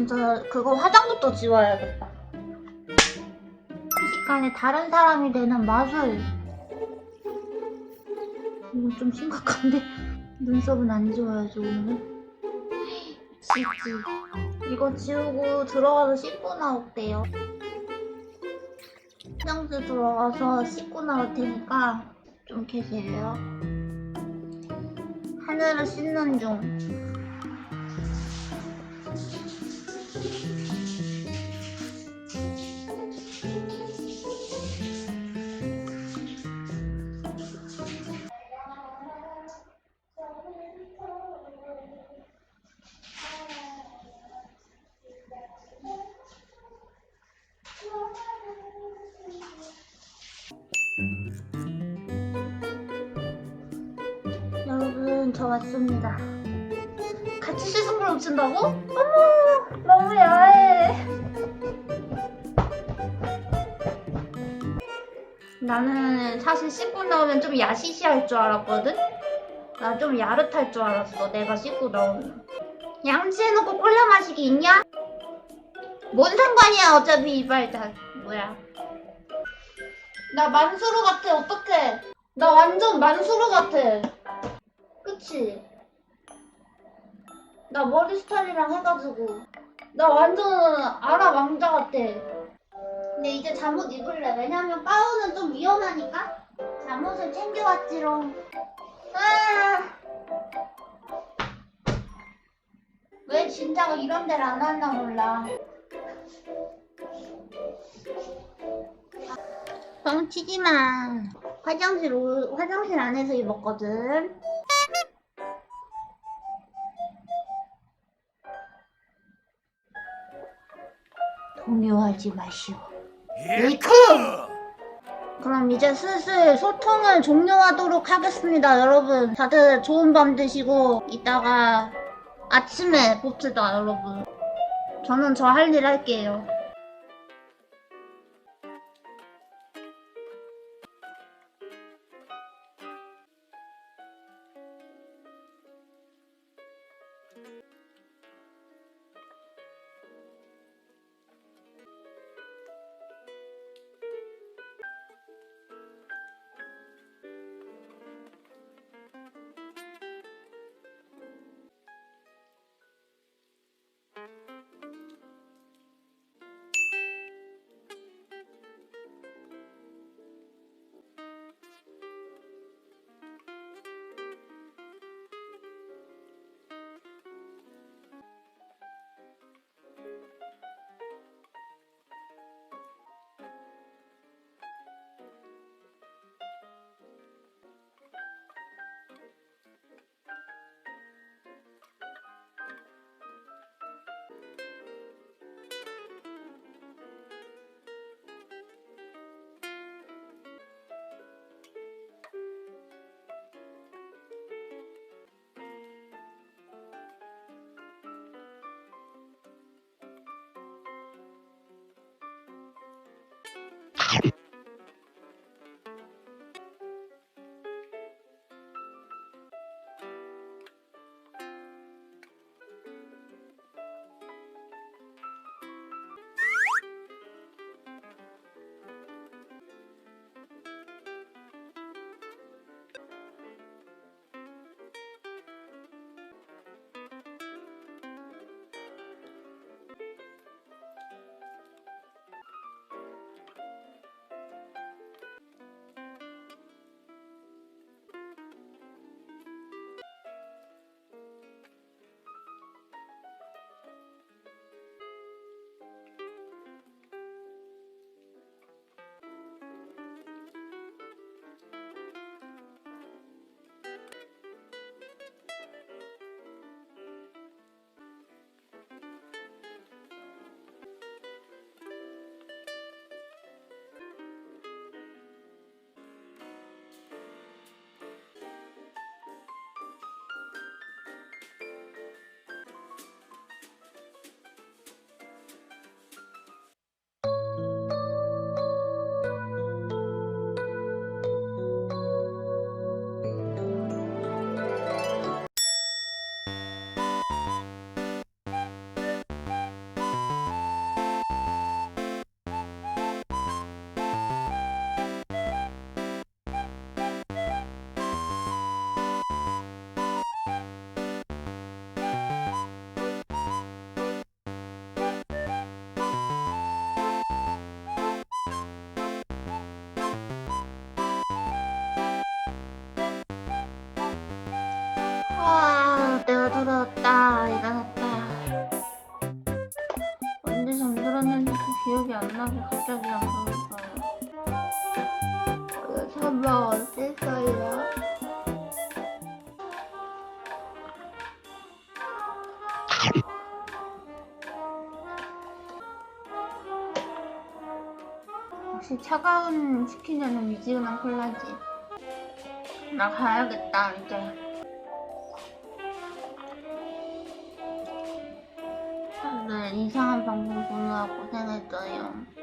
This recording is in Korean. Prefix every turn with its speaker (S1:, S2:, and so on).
S1: 진짜 그거 화장부터 지워야겠다. 순식간에 다른 사람이 되는 마술. 이건 좀 심각한데? 눈썹은 안 지워야지, 오늘은. 지지. 이거 지우고 들어가서 씻고 나올게요. 화장실 들어가서 씻고 나올 테니까 좀 계세요. 하늘을 씻는 중. 여러분, 저 왔습니다. 같이 씻은 걸 훔친다고? 어머, 너무 야해. 나는 사실 씻고 나오면 좀 야시시할 줄 알았거든? 나 좀 야릇할 줄 알았어, 내가 씻고 나오면. 양치해놓고 콜라 마시기 있냐? 뭔 상관이야, 어차피 이발 다, 뭐야. 나 만수르 같아, 어떡해. 나 완전 만수르 같아. 그치? 나 머리 스타일이랑 해가지고. 나 완전 아라 왕자 같아. 근데 이제 잠옷 입을래. 왜냐면 가운은 좀 위험하니까 잠옷을 챙겨왔지롱. 아! 왜 진짜가 이런 데를 안 왔나 몰라. 뻥치지 마. 화장실 오- 화장실 안에서 입었거든 동요하지 마시오. 메이크! 그럼 이제 슬슬 소통을 종료하도록 하겠습니다, 여러분. 다들 좋은 밤 되시고, 이따가 아침에 봅시다, 여러분. 저는 저 할 일 할게요. 기억이 안 나서 갑자기 안 보였어요. 설마 어땠어요? 역시 차가운 치킨에는 미지근한 콜라지. 나 가야겠다 이제. 이상한 방송 보느라 고생했어요.